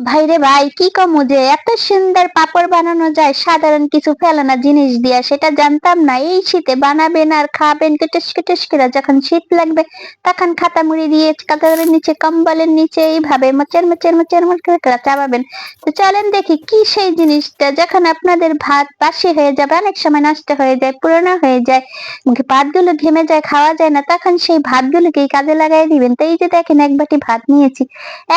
ভাইরে ভাই, কি কমু যে? এত সুন্দর পাপড় বানানো যায়, সাধারণ কিছু ফেলানা জিনিস দিয়া, সেটা জানতাম না। এই শীতে বানাবেন আর খাবেন কেটেস কেটেস করে, যখন শীত লাগবে তখন খাতা মুড়ি দিয়ে কাতারের নিচে, কম্বলের নিচে, এইভাবে মোচের মোচের মোচের মোচের করে চাবাবেন। তো চলেন দেখি কি সেই জিনিসটা, যখন আপনাদের ভাত বাসি হয়ে যাবে, অনেক সময় নষ্ট হয়ে যায়, পুরোনো হয়ে যায়, মুখে ভাতগুলো ঘেমে যায়, খাওয়া যায় না, তখন সেই ভাতগুলোকে কাজে লাগাই দিবেন। তো এই যে দেখেন, এক বাটি ভাত নিয়েছি।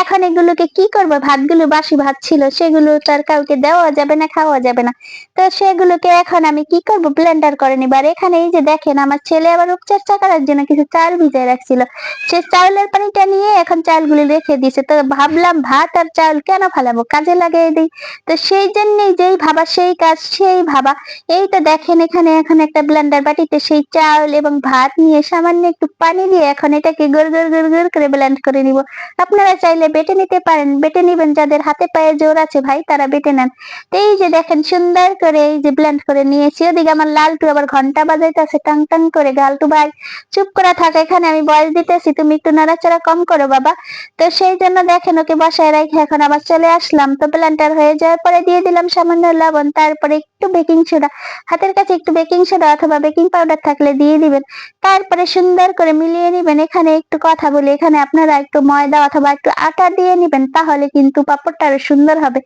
এখন এগুলোকে কি করব? ভাতগুলো বাসি ভাত ছিল, সেগুলো তার কাউকে দেওয়া যাবে না, খাওয়া যাবে না। তো সেগুলোকে এখন আমি কি করব? ব্লেন্ডার করে নিব। আর এখানে এই যে দেখেন, আমার ছেলে আবার উপচর্চা করার জন্য কিছু চাল ভিজায় রাখছিল। সে চাউলের পানিটা নিয়ে এখন চালগুলি রেখে দিছে। তো ভাবলাম ভাত আর চাউল কেন ফালাবো? কাজে লাগিয়ে দিই। তো সেই জন্যই যেই ভাবা, সেই কাজ, সেই ভাবা। এই তো দেখেন, এখানে এখন একটা ব্লেন্ডার বাটিতে সেই চাউল এবং ভাত নিয়ে সামান্য একটু পানি দিয়ে এখন এটাকে গড় গড় গড় গড় করে ব্লেন্ড করে নিব। আপনারা চাইলে বেটে নিতে পারেন। বেটে নিবেন যাদের হাতে পায়ে জোর আছে ভাই, তারা বেটে নেন। তো এই যে দেখেন, সুন্দর করে এই যে ব্লেন্ড করে নিয়েছি। ওদিকে আমার লালটু আবার ঘণ্টা বাজাইতেছে, টাং টাং করে। গালটু ভাই, চুপ করে থাকা, এখানে আমি বয়স দিতেছি, তুমি একটু নাড়াচাড়া কম করো বাবা। তো সেই জন্য দেখেন, ওকে বসায় রেখে এখন আবার চলে আসলাম। তো ব্লেন্ডার হয়ে যাওয়ার পরে দিয়ে দিলাম সামান্য লবণ, তারপরে একটু বেকিং সোডা হাতের কাছে একটু বেকিং সোডা অথবা বেকিং পাউডার থাকলে দিয়ে দিবেন। তারপরে সুন্দর করে মিলিয়ে নিবেন। এখানে একটু কথা বলি, এখানে আপনারা একটু ময়দা অথবা একটু আটা দিয়ে নিবেন, তাহলে কিন্তু পাপড়টা আরও সুন্দর হবে।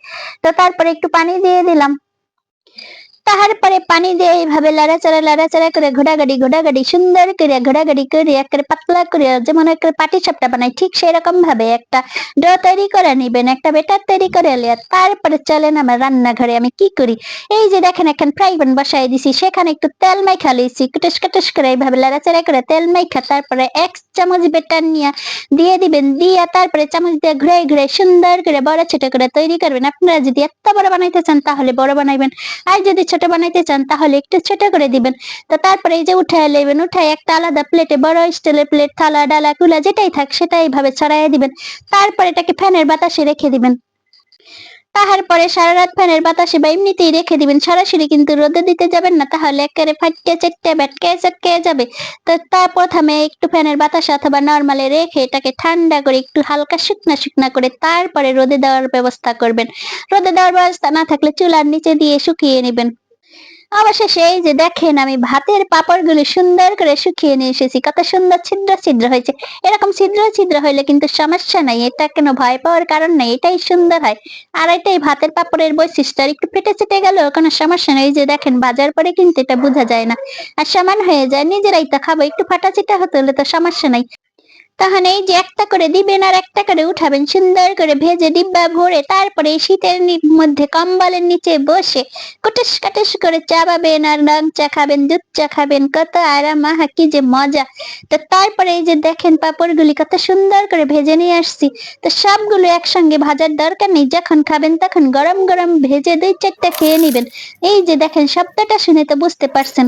তো তারপরে একটু পানি দিয়ে দিলাম। তারপরে পানি দিয়ে এইভাবে লাড়াচাড়া লাড়াচাড়া করে ঘোড়াগাড়ি ঘোড়াগাড়ি, সুন্দর করে ঘোড়াগাড়ি করে একটা পাতলা করে যেমন একটা পাটি সাপটা বানাই ঠিক সেরকম ভাবে একটা ডো তৈরি করে নিবেন, একটা বেটার তৈরি করে এলে তারপরে চলেন আমার রান্নাঘরে আমি কি করি? এই যে দেখেন এখন ফ্রাই প্যান বসাই দিছি, সেখানে একটু তেল মাইখা লিছি কুটুস কুটুস করে এইভাবে লাড়াচাড়া করে তেল মাইখা তারপরে এক চামচ বেটার নিয়ে দিয়ে দিবেন, দিয়ে তারপরে চামচ দিয়ে ঘুরে ঘুরে সুন্দর করে বড় ছোট করে তৈরি করবেন। আপনারা যদি এত বড় বানাইতে চান তাহলে বড় বানাইবেন। আর যদি ছোট বানাইতে চান, তাহলে একটু ছোট করে দিবেন। তো তারপরে এই যে উঠায় নেবেন উঠায় একটা আলাদা প্লেটে বড় স্টিলের প্লেট থালা, ডালা, কুলা, যেটাই থাক সেটা এইভাবে ছড়াইয়া দিবেন। তারপরে এটাকে ফ্যানের বাতাসে রেখে দিবেন। তারপরে সারা রাত ফ্যানের বাতাসে বা এমনিতেই রেখে দিবেন। সরাসরি কিন্তু রোদে দিতে যাবেন না, তাহলে একেবারে ফাটকে চেটকে ব্যাটকে চটকে যাবে। তো তা প্রথমে একটু ফ্যানের বাতাসে অথবা নর্মালে রেখে এটাকে ঠান্ডা করে একটু হালকা শুকনা শুকনা করে তারপরে রোদে দেওয়ার ব্যবস্থা করবেন। রোদে দেওয়ার ব্যবস্থা না থাকলে চুলার নিচে দিয়ে শুকিয়ে নেবেন। অবশেষে এই যে দেখেন আমি ভাতের পাপড়গুলো সুন্দর করে শুকিয়ে নিয়ে এসেছি, কত সুন্দর ছিদ্র ছিদ্র হয়েছে। এরকম ছিদ্র ছিদ্র হইলে কিন্তু সমস্যা নাই, এটা কেন ভয় পাওয়ার কারণ নাই, এটাই সুন্দর হয়। আর এটাই ভাতের পাপড়ের বৈশিষ্ট্য, আর একটু ফেটে চেটে গেল কোনো সমস্যা নেই যে দেখেন বাজার পরে কিন্তু এটা বোঝা যায় না। আর সমান হয়ে যায়, নিজেরাই তো খাব, একটু ফাটা চিটা হতে হলে তো সমস্যা নাই। তখন এই যে একটা করে দিবেন আর একটা করে উঠাবেন, সুন্দর করে ভেজে ডিব্বা ভরে তারপরে শীতের মধ্যে কম্বলের নিচে বসে কুটুস কাটুস করে চাবাবেন আর রং চা খাবেন, দুধ চা খাবেন, কত আরাম, আহা, কি যে মজা। তো তারপরে এই যে দেখেন পাপড়গুলি কত সুন্দর করে ভেজে নিয়ে আসছি। তো সবগুলো একসঙ্গে ভাজার দরকার নেই, যখন খাবেন তখন গরম গরম ভেজে দুই চারটা খেয়ে নিবেন। এই যে দেখেন শব্দটা শুনে তো বুঝতে পারছেন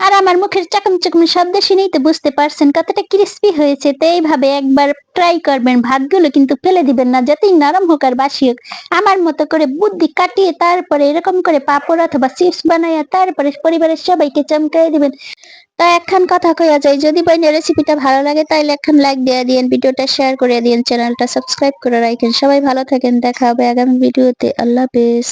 আর আমার মুখের চাকম চাকম শব্দ শুনেই তো বুঝতে পারছেন কতটা ক্রিস্পি হয়েছে। তো এইভাবে একবার ট্রাই করবেন, ভাতগুলো কিন্তু ফেলে দিবেন না, যতই নরম হোক আর বাসি হোক। আমার মতো করে বুদ্ধি কাটিয়ে তারপরে এরকম করে পাপড় অথবা চিপস বানাইয়া তারপরে পরিবারের সবাইকে চমকাই দিবেন। তা এখন কথা কইয়া যায় যদি বাইনের রেসিপিটা ভালো লাগে তাহলে এখন লাইক দিয়ে দিন ভিডিওটা শেয়ার করে দিন চ্যানেলটা সাবস্ক্রাইব করে রাখেন সবাই ভালো থাকেন, দেখা হবে আগামী ভিডিওতে আল্লাহ হাফেজ।